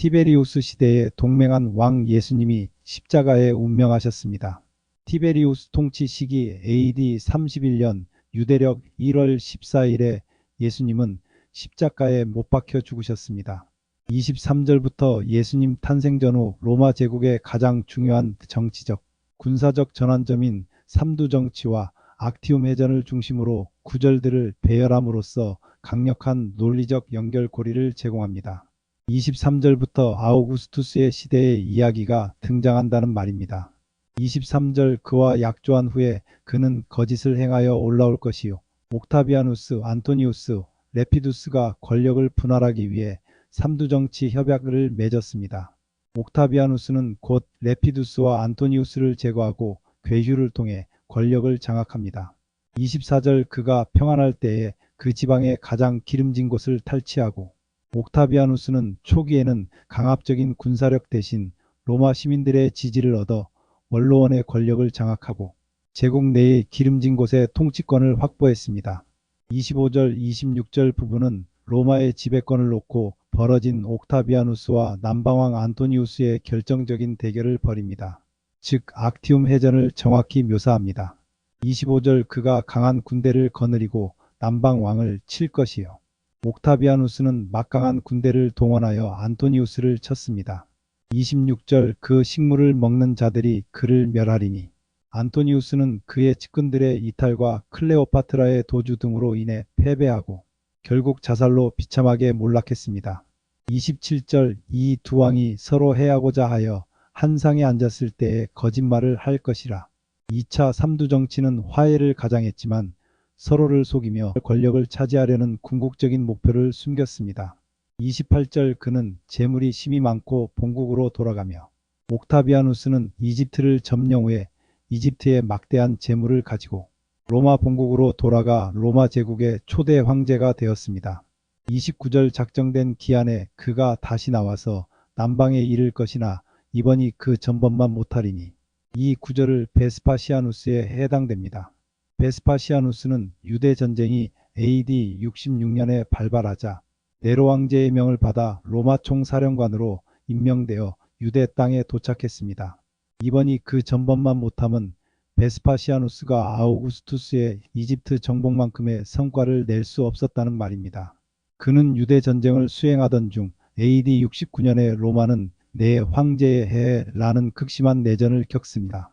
티베리우스 시대에 동맹한 왕 예수님이 십자가에 운명하셨습니다. 티베리우스 통치 시기 AD 31년 유대력 1월 14일에 예수님은 십자가에 못 박혀 죽으셨습니다. 23절부터 예수님 탄생 전후 로마 제국의 가장 중요한 정치적, 군사적 전환점인 삼두 정치와 악티움 해전을 중심으로 구절들을 배열함으로써 강력한 논리적 연결고리를 제공합니다. 23절부터 아우구스투스의 시대의 이야기가 등장한다는 말입니다. 23절 그와 약조한 후에 그는 거짓을 행하여 올라올 것이요. 옥타비아누스, 안토니우스, 레피두스가 권력을 분할하기 위해 삼두정치 협약을 맺었습니다. 옥타비아누스는 곧 레피두스와 안토니우스를 제거하고 괴휴를 통해 권력을 장악합니다. 24절 그가 평안할 때에 그 지방의 가장 기름진 곳을 탈취하고 옥타비아누스는 초기에는 강압적인 군사력 대신 로마 시민들의 지지를 얻어 원로원의 권력을 장악하고 제국 내의 기름진 곳의 통치권을 확보했습니다. 25절, 26절 부분은 로마의 지배권을 놓고 벌어진 옥타비아누스와 남방왕 안토니우스의 결정적인 대결을 벌입니다. 즉 악티움 해전을 정확히 묘사합니다. 25절 그가 강한 군대를 거느리고 남방 왕을 칠 것이요. 옥타비아누스는 막강한 군대를 동원하여 안토니우스를 쳤습니다. 26절 그 식물을 먹는 자들이 그를 멸하리니 안토니우스는 그의 측근들의 이탈과 클레오파트라의 도주 등으로 인해 패배하고 결국 자살로 비참하게 몰락했습니다. 27절 이 두 왕이 서로 해하고자 하여 한 상에 앉았을 때에 거짓말을 할 것이라. 2차 삼두 정치는 화해를 가장했지만 서로를 속이며 권력을 차지하려는 궁극적인 목표를 숨겼습니다. 28절 그는 재물이 심히 많고 본국으로 돌아가며 옥타비아누스는 이집트를 점령 후에 이집트의 막대한 재물을 가지고 로마 본국으로 돌아가 로마 제국의 초대 황제가 되었습니다. 29절 작정된 기한에 그가 다시 나와서 남방에 이를 것이나 이번이 그 전번만 못하리니 이 구절을 베스파시아누스에 해당됩니다. 베스파시아누스는 유대 전쟁이 AD 66년에 발발하자 네로 왕제의 명을 받아 로마 총사령관으로 임명되어 유대 땅에 도착했습니다. 이번이 그 전번만 못하면 베스파시아누스가 아우구스투스의 이집트 정복만큼의 성과를 낼 수 없었다는 말입니다. 그는 유대 전쟁을 수행하던 중 AD 69년에 로마는 내 황제의 해라는 극심한 내전을 겪습니다.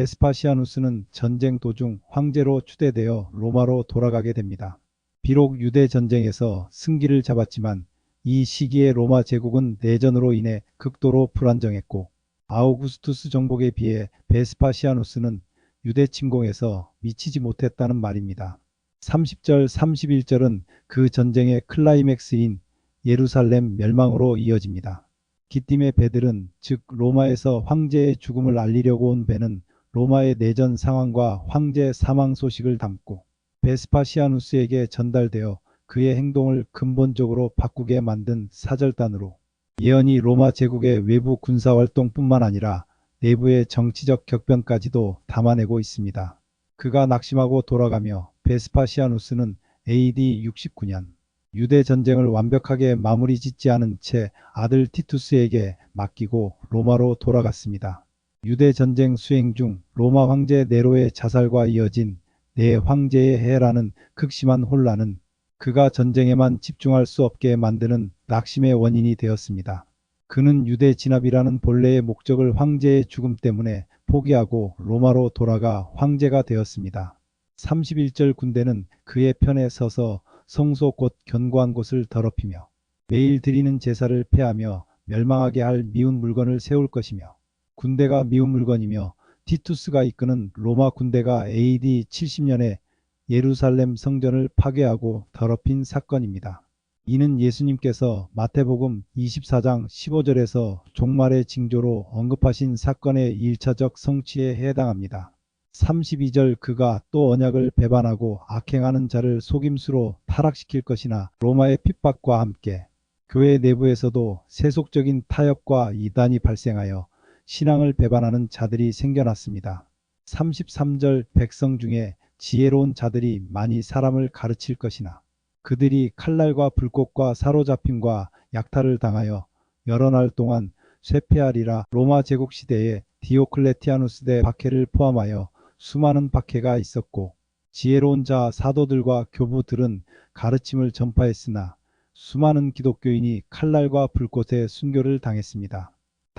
베스파시아누스는 전쟁 도중 황제로 추대되어 로마로 돌아가게 됩니다. 비록 유대 전쟁에서 승기를 잡았지만 이 시기에 로마 제국은 내전으로 인해 극도로 불안정했고 아우구스투스 정복에 비해 베스파시아누스는 유대 침공에서 미치지 못했다는 말입니다. 30절 31절은 그 전쟁의 클라이맥스인 예루살렘 멸망으로 이어집니다. 기띔의 배들은 즉 로마에서 황제의 죽음을 알리려고 온 배는 로마의 내전 상황과 황제 사망 소식을 담고 베스파시아누스에게 전달되어 그의 행동을 근본적으로 바꾸게 만든 사절단으로 예언이 로마 제국의 외부 군사활동뿐만 아니라 내부의 정치적 격변까지도 담아내고 있습니다. 그가 낙심하고 돌아가며 베스파시아누스는 AD 69년 유대 전쟁을 완벽하게 마무리 짓지 않은 채 아들 티투스에게 맡기고 로마로 돌아갔습니다. 유대 전쟁 수행 중 로마 황제 네로의 자살과 이어진 내 황제의 해라는 극심한 혼란은 그가 전쟁에만 집중할 수 없게 만드는 낙심의 원인이 되었습니다. 그는 유대 진압이라는 본래의 목적을 황제의 죽음 때문에 포기하고 로마로 돌아가 황제가 되었습니다. 31절 군대는 그의 편에 서서 성소 곧 견고한 곳을 더럽히며 매일 드리는 제사를 폐하며 멸망하게 할 미운 물건을 세울 것이며 군대가 미운 물건이며 티투스가 이끄는 로마 군대가 AD 70년에 예루살렘 성전을 파괴하고 더럽힌 사건입니다. 이는 예수님께서 마태복음 24장 15절에서 종말의 징조로 언급하신 사건의 1차적 성취에 해당합니다. 32절 그가 또 언약을 배반하고 악행하는 자를 속임수로 타락시킬 것이나 로마의 핍박과 함께 교회 내부에서도 세속적인 타협과 이단이 발생하여 신앙을 배반하는 자들이 생겨났습니다. 33절 백성 중에 지혜로운 자들이 많이 사람을 가르칠 것이나 그들이 칼날과 불꽃과 사로잡힘과 약탈을 당하여 여러 날 동안 쇠폐하리라 로마 제국 시대에 디오클레티아누스 대 박해를 포함하여 수많은 박해가 있었고 지혜로운 자 사도들과 교부들은 가르침을 전파했으나 수많은 기독교인이 칼날과 불꽃에 순교를 당했습니다.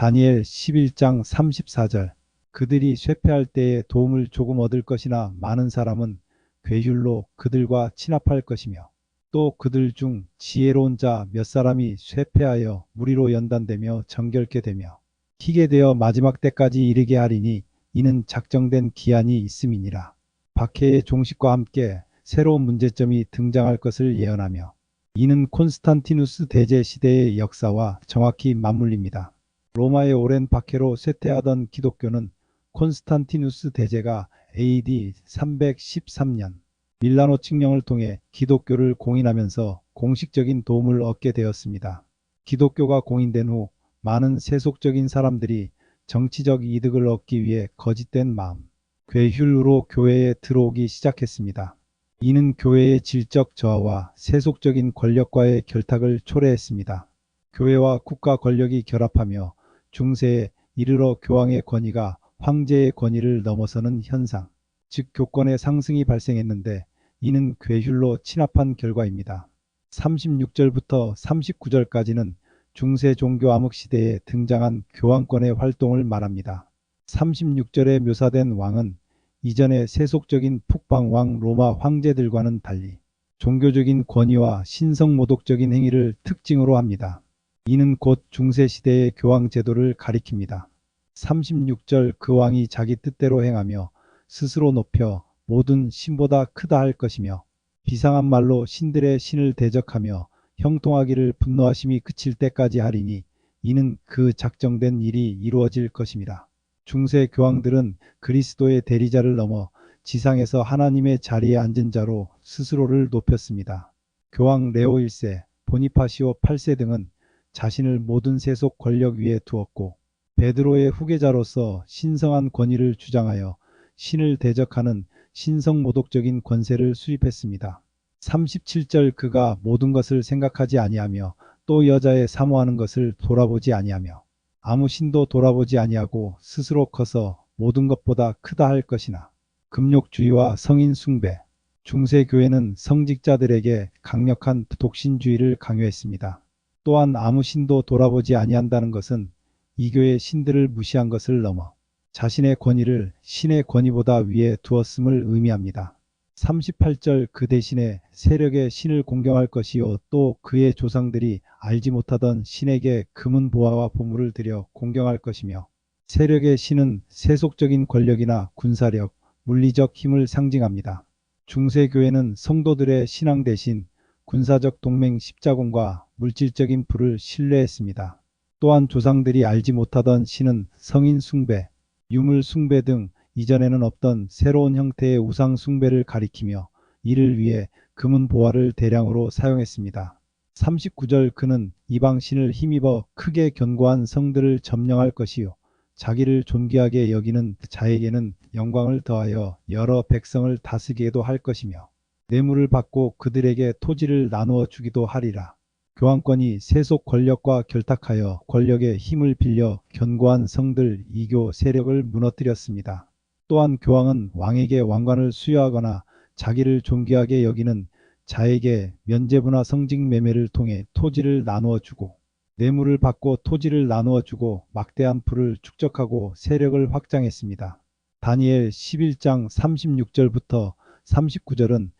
다니엘 11장 34절 그들이 쇠폐할 때에 도움을 조금 얻을 것이나 많은 사람은 괴율로 그들과 친합할 것이며 또 그들 중 지혜로운 자 몇 사람이 쇠폐하여 무리로 연단되며 정결케 되며 희게 되어 마지막 때까지 이르게 하리니 이는 작정된 기한이 있음이니라. 박해의 종식과 함께 새로운 문제점이 등장할 것을 예언하며 이는 콘스탄티누스 대제 시대의 역사와 정확히 맞물립니다. 로마의 오랜 박해로 쇠퇴하던 기독교는 콘스탄티누스 대제가 AD 313년 밀라노 칙령을 통해 기독교를 공인하면서 공식적인 도움을 얻게 되었습니다. 기독교가 공인된 후 많은 세속적인 사람들이 정치적 이득을 얻기 위해 거짓된 마음, 괴휼으로 교회에 들어오기 시작했습니다. 이는 교회의 질적 저하와 세속적인 권력과의 결탁을 초래했습니다. 교회와 국가 권력이 결합하며 중세에 이르러 교황의 권위가 황제의 권위를 넘어서는 현상, 즉 교권의 상승이 발생했는데 이는 괴휼로 친합한 결과입니다. 36절부터 39절까지는 중세 종교 암흑 시대에 등장한 교황권의 활동을 말합니다. 36절에 묘사된 왕은 이전의 세속적인 북방왕 로마 황제들과는 달리 종교적인 권위와 신성모독적인 행위를 특징으로 합니다. 이는 곧 중세시대의 교황 제도를 가리킵니다. 36절 그 왕이 자기 뜻대로 행하며 스스로 높여 모든 신보다 크다 할 것이며 비상한 말로 신들의 신을 대적하며 형통하기를 분노하심이 그칠 때까지 하리니 이는 그 작정된 일이 이루어질 것입니다. 중세 교황들은 그리스도의 대리자를 넘어 지상에서 하나님의 자리에 앉은 자로 스스로를 높였습니다. 교황 레오 1세, 보니파시오 8세 등은 자신을 모든 세속 권력 위에 두었고 베드로의 후계자로서 신성한 권위를 주장하여 신을 대적하는 신성모독적인 권세를 수립했습니다. 37절 그가 모든 것을 생각하지 아니하며 또 여자의 사모하는 것을 돌아보지 아니하며 아무 신도 돌아보지 아니하고 스스로 커서 모든 것보다 크다 할 것이나 금욕주의와 성인 숭배 중세 교회는 성직자들에게 강력한 독신주의를 강요했습니다. 또한 아무 신도 돌아보지 아니한다는 것은 이 교의 신들을 무시한 것을 넘어 자신의 권위를 신의 권위보다 위에 두었음을 의미합니다. 38절 그 대신에 세력의 신을 공경할 것이요 또 그의 조상들이 알지 못하던 신에게 금은 보화와 보물을 들여 공경할 것이며 세력의 신은 세속적인 권력이나 군사력, 물리적 힘을 상징합니다. 중세교회는 성도들의 신앙 대신 군사적 동맹 십자군과 물질적인 불을 신뢰했습니다. 또한 조상들이 알지 못하던 신은 성인 숭배, 유물 숭배 등 이전에는 없던 새로운 형태의 우상 숭배를 가리키며 이를 위해 금은 보화를 대량으로 사용했습니다. 39절 그는 이방신을 힘입어 크게 견고한 성들을 점령할 것이요 자기를 존귀하게 여기는 자에게는 영광을 더하여 여러 백성을 다스리게도 할 것이며 뇌물을 받고 그들에게 토지를 나누어 주기도 하리라. 교황권이 세속 권력과 결탁하여 권력의 힘을 빌려 견고한 성들 이교 세력을 무너뜨렸습니다. 또한 교황은 왕에게 왕관을 수여하거나 자기를 존귀하게 여기는 자에게 면제부나 성직 매매를 통해 토지를 나누어 주고 뇌물을 받고 토지를 나누어 주고 막대한 부를 축적하고 세력을 확장했습니다. 다니엘 11장 36절부터 39절은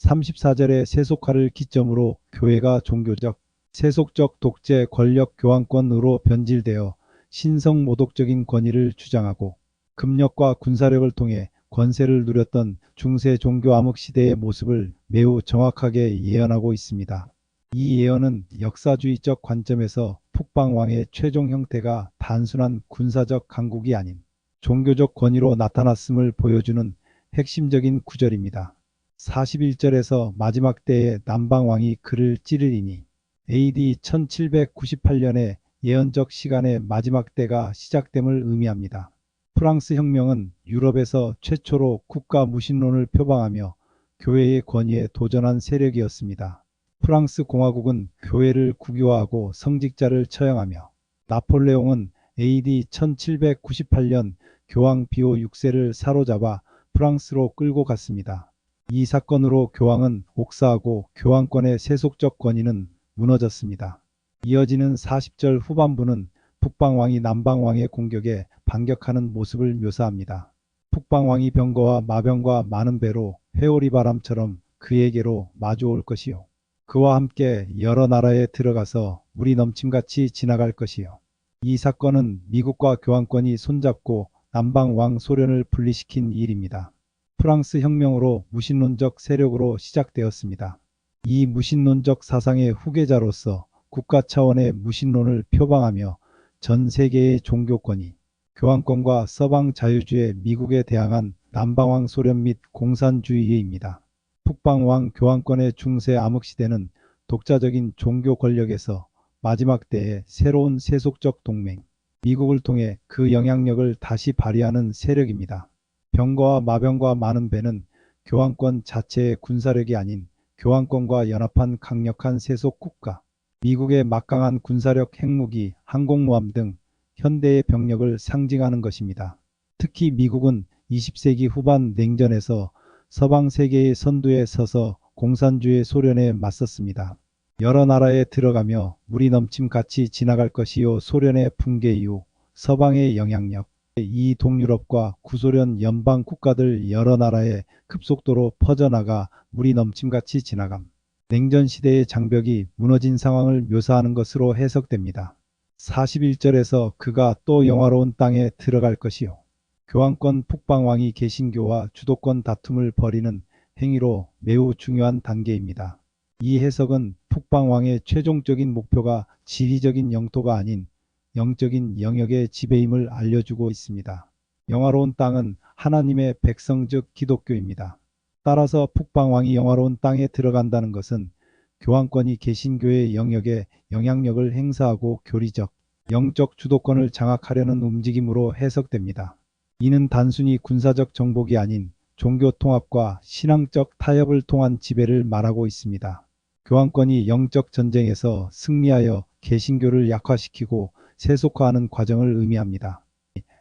34절의 세속화를 기점으로 교회가 종교적, 세속적 독재 권력 교황권으로 변질되어 신성 모독적인 권위를 주장하고 금력과 군사력을 통해 권세를 누렸던 중세 종교 암흑 시대의 모습을 매우 정확하게 예언하고 있습니다. 이 예언은 역사주의적 관점에서 북방왕의 최종 형태가 단순한 군사적 강국이 아닌 종교적 권위로 나타났음을 보여주는 핵심적인 구절입니다. 41절에서 마지막 때에 남방왕이 그를 찌르리니 AD 1798년의 예언적 시간의 마지막 때가 시작됨을 의미합니다. 프랑스 혁명은 유럽에서 최초로 국가 무신론을 표방하며 교회의 권위에 도전한 세력이었습니다. 프랑스 공화국은 교회를 국유화하고 성직자를 처형하며 나폴레옹은 AD 1798년 교황 비오 6세를 사로잡아 프랑스로 끌고 갔습니다. 이 사건으로 교황은 옥사하고 교황권의 세속적 권위는 무너졌습니다. 이어지는 40절 후반부는 북방왕이 남방왕의 공격에 반격하는 모습을 묘사합니다. 북방왕이 병거와 마병과 많은 배로 회오리 바람처럼 그에게로 마주올 것이요. 그와 함께 여러 나라에 들어가서 물이 넘침같이 지나갈 것이요. 이 사건은 미국과 교황권이 손잡고 남방 왕 소련을 분리시킨 일입니다. 프랑스 혁명으로 무신론적 세력으로 시작되었습니다. 이 무신론적 사상의 후계자로서 국가 차원의 무신론을 표방하며 전 세계의 종교권이 교황권과 서방 자유주의 미국에 대항한 남방왕 소련 및 공산주의입니다. 북방왕 교황권의 중세 암흑시대는 독자적인 종교 권력에서 마지막 때의 새로운 세속적 동맹, 미국을 통해 그 영향력을 다시 발휘하는 세력입니다. 병거와 마병과 많은 배는 교황권 자체의 군사력이 아닌 교황권과 연합한 강력한 세속 국가, 미국의 막강한 군사력 핵무기, 항공모함 등 현대의 병력을 상징하는 것입니다. 특히 미국은 20세기 후반 냉전에서 서방 세계의 선두에 서서 공산주의 소련에 맞섰습니다. 여러 나라에 들어가며 물이 넘침같이 지나갈 것이요 소련의 붕괴 이후 서방의 영향력, 이 동유럽과 구소련 연방 국가들 여러 나라에 급속도로 퍼져나가 물이 넘침같이 지나감. 냉전 시대의 장벽이 무너진 상황을 묘사하는 것으로 해석됩니다. 41절에서 그가 또 영화로운 땅에 들어갈 것이요. 교황권 북방왕이 개신교와 주도권 다툼을 벌이는 행위로 매우 중요한 단계입니다. 이 해석은 북방왕의 최종적인 목표가 지리적인 영토가 아닌 영적인 영역의 지배임을 알려주고 있습니다. 영화로운 땅은 하나님의 백성 즉 기독교입니다. 따라서 북방왕이 영화로운 땅에 들어간다는 것은 교황권이 개신교의 영역에 영향력을 행사하고 교리적, 영적 주도권을 장악하려는 움직임으로 해석됩니다. 이는 단순히 군사적 정복이 아닌 종교 통합과 신앙적 타협을 통한 지배를 말하고 있습니다. 교황권이 영적 전쟁에서 승리하여 개신교를 약화시키고 세속화하는 과정을 의미합니다.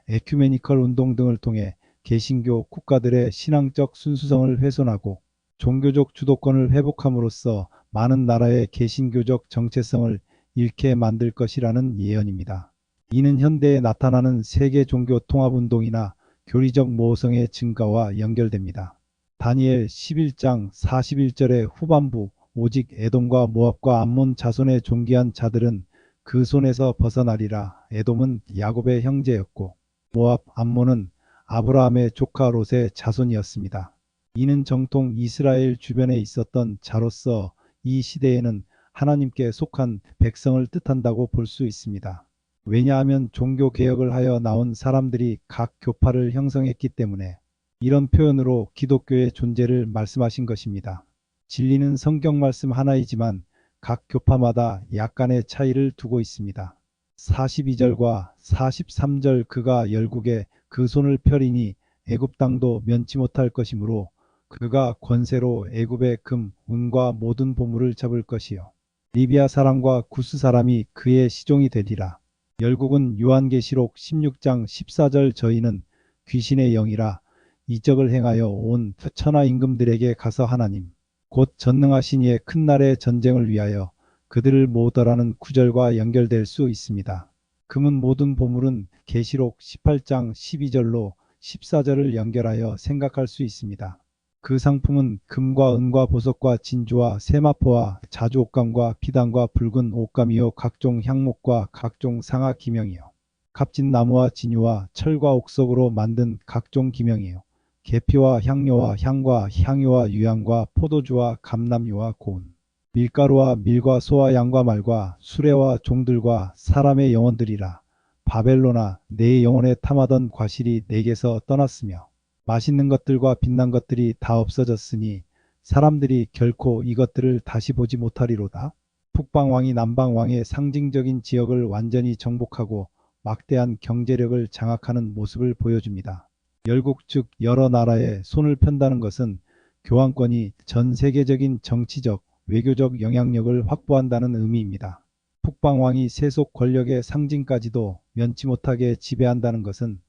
에큐메니컬 운동 등을 통해 개신교 국가들의 신앙적 순수성을 훼손하고 종교적 주도권을 회복함으로써 많은 나라의 개신교적 정체성을 잃게 만들 것이라는 예언입니다. 이는 현대에 나타나는 세계 종교 통합 운동이나 교리적 모호성의 증가와 연결됩니다. 다니엘 11장 41절의 후반부 오직 에돔과 모압과 암몬 자손의 존귀한 자들은 그 손에서 벗어나리라. 에돔은 야곱의 형제였고 모압 암몬은 아브라함의 조카 롯의 자손이었습니다. 이는 정통 이스라엘 주변에 있었던 자로서 이 시대에는 하나님께 속한 백성을 뜻한다고 볼 수 있습니다. 왜냐하면 종교 개혁을 하여 나온 사람들이 각 교파를 형성했기 때문에 이런 표현으로 기독교의 존재를 말씀하신 것입니다. 진리는 성경 말씀 하나이지만 각 교파마다 약간의 차이를 두고 있습니다. 42절과 43절 그가 열국에 그 손을 펴리니 애굽 땅도 면치 못할 것이므로 그가 권세로 애굽의 금, 은과 모든 보물을 잡을 것이요. 리비아 사람과 구스 사람이 그의 시종이 되리라. 열국은 요한계시록 16장 14절 저희는 귀신의 영이라 이적을 행하여 온 천하 임금들에게 가서 하나님 곧 전능하신 이의 큰 날의 전쟁을 위하여 그들을 모으더라는 구절과 연결될 수 있습니다. 금은 모든 보물은 계시록 18장 12절로 14절을 연결하여 생각할 수 있습니다. 그 상품은 금과 은과 보석과 진주와 세마포와 자주 옷감과 피단과 붉은 옷감이요 각종 향목과 각종 상아 기명이요 값진 나무와 진유와 철과 옥석으로 만든 각종 기명이요 계피와 향료와 향과 향유와 유향과 포도주와 감람유와 고운 밀가루와 밀과 소와 양과 말과 수레와 종들과 사람의 영혼들이라 바벨로나 내 영혼에 탐하던 과실이 내게서 떠났으며 맛있는 것들과 빛난 것들이 다 없어졌으니 사람들이 결코 이것들을 다시 보지 못하리로다. 북방왕이 남방왕의 상징적인 지역을 완전히 정복하고 막대한 경제력을 장악하는 모습을 보여줍니다. 열국 즉 여러 나라에 손을 편다는 것은 교황권이 전 세계적인 정치적, 외교적 영향력을 확보한다는 의미입니다. 북방왕이 세속 권력의 상징까지도 면치 못하게 지배한다는 것은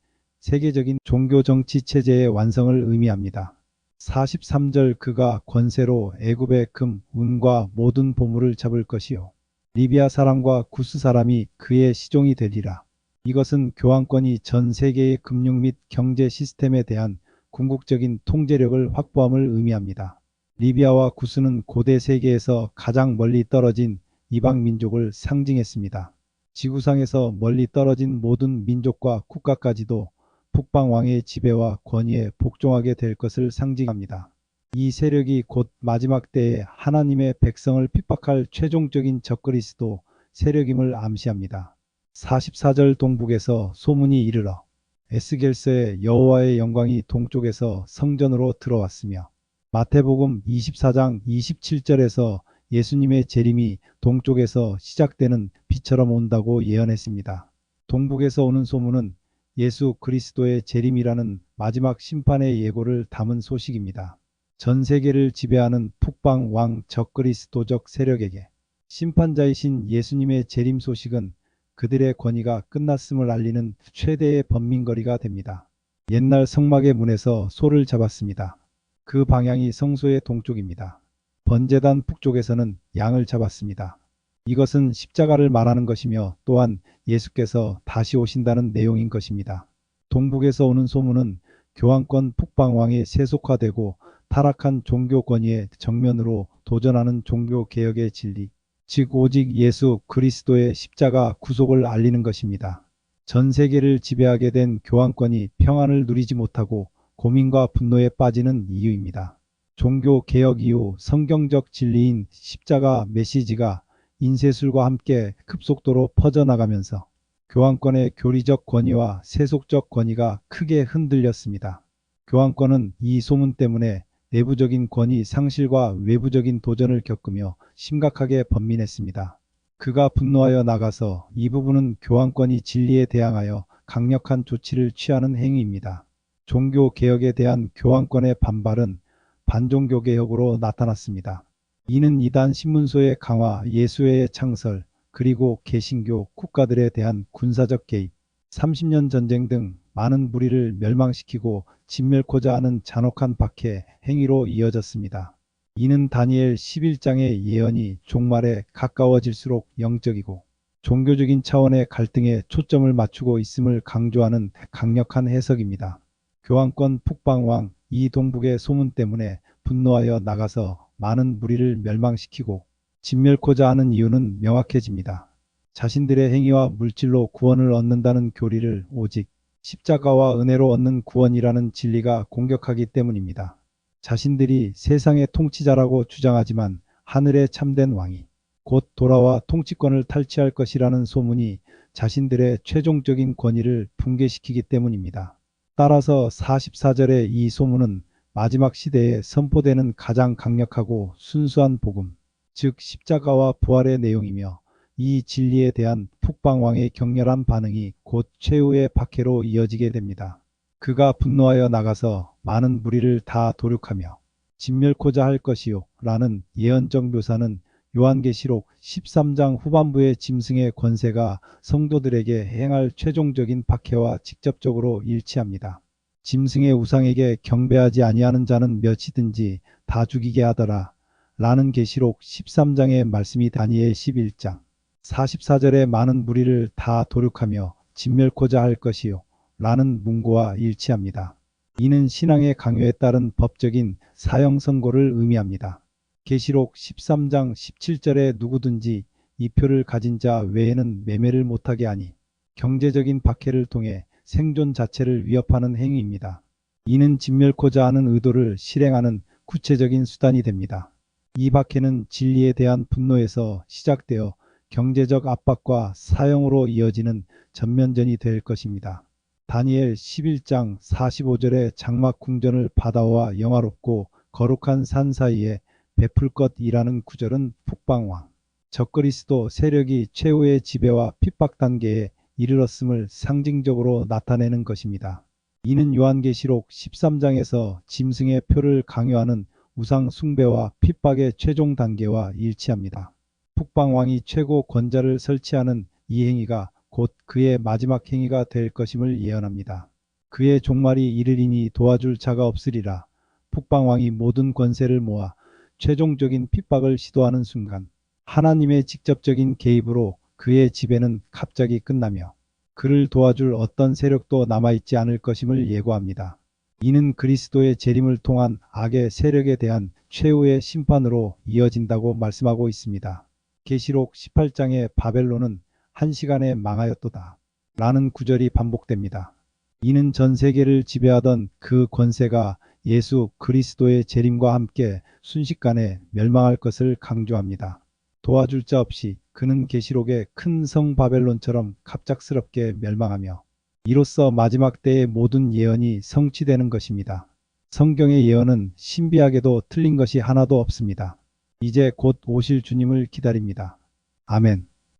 세계적인 종교 정치 체제의 완성을 의미합니다. 43절 그가 권세로 애굽의 금, 운과 모든 보물을 잡을 것이요. 리비아 사람과 구스 사람이 그의 시종이 되리라. 이것은 교황권이 전 세계의 금융 및 경제 시스템에 대한 궁극적인 통제력을 확보함을 의미합니다. 리비아와 구스는 고대 세계에서 가장 멀리 떨어진 이방 민족을 상징했습니다. 지구상에서 멀리 떨어진 모든 민족과 국가까지도 북방 왕의 지배와 권위에 복종하게 될 것을 상징합니다. 이 세력이 곧 마지막 때에 하나님의 백성을 핍박할 최종적인 적그리스도 세력임을 암시합니다. 44절 동북에서 소문이 이르러 에스겔서의 여호와의 영광이 동쪽에서 성전으로 들어왔으며 마태복음 24장 27절에서 예수님의 재림이 동쪽에서 시작되는 비처럼 온다고 예언했습니다. 동북에서 오는 소문은 예수 그리스도의 재림이라는 마지막 심판의 예고를 담은 소식입니다. 전 세계를 지배하는 북방 왕 적그리스도적 세력에게 심판자이신 예수님의 재림 소식은 그들의 권위가 끝났음을 알리는 최대의 번민거리가 됩니다. 옛날 성막의 문에서 소를 잡았습니다. 그 방향이 성소의 동쪽입니다. 번제단 북쪽에서는 양을 잡았습니다. 이것은 십자가를 말하는 것이며 또한 예수께서 다시 오신다는 내용인 것입니다. 동북에서 오는 소문은 교황권 북방왕이 세속화되고 타락한 종교 권위의 정면으로 도전하는 종교 개혁의 진리, 즉 오직 예수 그리스도의 십자가 구속을 알리는 것입니다. 전 세계를 지배하게 된 교황권이 평안을 누리지 못하고 고민과 분노에 빠지는 이유입니다. 종교 개혁 이후 성경적 진리인 십자가 메시지가 인쇄술과 함께 급속도로 퍼져나가면서 교황권의 교리적 권위와 세속적 권위가 크게 흔들렸습니다. 교황권은 이 소문 때문에 내부적인 권위 상실과 외부적인 도전을 겪으며 심각하게 번민했습니다. 그가 분노하여 나가서 이 부분은 교황권이 진리에 대항하여 강력한 조치를 취하는 행위입니다. 종교 개혁에 대한 교황권의 반발은 반종교 개혁으로 나타났습니다. 이는 이단 신문소의 강화, 예수회의 창설, 그리고 개신교 국가들에 대한 군사적 개입, 30년 전쟁 등 많은 무리를 멸망시키고 진멸코자 하는 잔혹한 박해 행위로 이어졌습니다. 이는 다니엘 11장의 예언이 종말에 가까워질수록 영적이고 종교적인 차원의 갈등에 초점을 맞추고 있음을 강조하는 강력한 해석입니다. 교황권 북방왕 이 동북의 소문 때문에 분노하여 나가서 많은 무리를 멸망시키고 진멸코자 하는 이유는 명확해집니다. 자신들의 행위와 물질로 구원을 얻는다는 교리를 오직 십자가와 은혜로 얻는 구원이라는 진리가 공격하기 때문입니다. 자신들이 세상의 통치자라고 주장하지만 하늘의 참된 왕이 곧 돌아와 통치권을 탈취할 것이라는 소문이 자신들의 최종적인 권위를 붕괴시키기 때문입니다. 따라서 44절의 이 소문은 마지막 시대에 선포되는 가장 강력하고 순수한 복음, 즉 십자가와 부활의 내용이며 이 진리에 대한 북방왕의 격렬한 반응이 곧 최후의 박해로 이어지게 됩니다. 그가 분노하여 나가서 많은 무리를 다 도륙하며 진멸코자 할 것이요 라는 예언적 묘사는 요한계시록 13장 후반부의 짐승의 권세가 성도들에게 행할 최종적인 박해와 직접적으로 일치합니다. 짐승의 우상에게 경배하지 아니하는 자는 몇이든지 다 죽이게 하더라. 라는 계시록 13장의 말씀이 다니엘 11장 44절에 많은 무리를 다 도륙하며 진멸코자 할 것이요. 라는 문구와 일치합니다. 이는 신앙의 강요에 따른 법적인 사형 선고를 의미합니다. 계시록 13장 17절에 누구든지 이 표를 가진 자 외에는 매매를 못하게 하니 경제적인 박해를 통해 생존 자체를 위협하는 행위입니다. 이는 진멸코자 하는 의도를 실행하는 구체적인 수단이 됩니다. 이 박해는 진리에 대한 분노에서 시작되어 경제적 압박과 사형으로 이어지는 전면전이 될 것입니다. 다니엘 11장 45절의 장막 궁전을 바다와 영화롭고 거룩한 산 사이에 베풀 것이라는 구절은 북방왕, 적그리스도 세력이 최후의 지배와 핍박 단계에 이르렀음을 상징적으로 나타내는 것입니다. 이는 요한계시록 13장에서 짐승의 표를 강요하는 우상 숭배와 핍박의 최종 단계와 일치합니다. 북방왕이 최고 권자를 설치하는 이 행위가 곧 그의 마지막 행위가 될 것임을 예언합니다. 그의 종말이 이르리니 도와줄 자가 없으리라. 북방왕이 모든 권세를 모아 최종적인 핍박을 시도하는 순간 하나님의 직접적인 개입으로 그의 지배는 갑자기 끝나며 그를 도와줄 어떤 세력도 남아있지 않을 것임을 예고합니다. 이는 그리스도의 재림을 통한 악의 세력에 대한 최후의 심판으로 이어진다고 말씀하고 있습니다. 계시록 18장의 바벨론은 한 시간에 망하였도다. 라는 구절이 반복됩니다. 이는 전 세계를 지배하던 그 권세가 예수 그리스도의 재림과 함께 순식간에 멸망할 것을 강조합니다. 도와줄 자 없이 그는 계시록의 큰 성 바벨론처럼 갑작스럽게 멸망하며 이로써 마지막 때의 모든 예언이 성취되는 것입니다. 성경의 예언은 신비하게도 틀린 것이 하나도 없습니다. 이제 곧 오실 주님을 기다립니다. 아멘.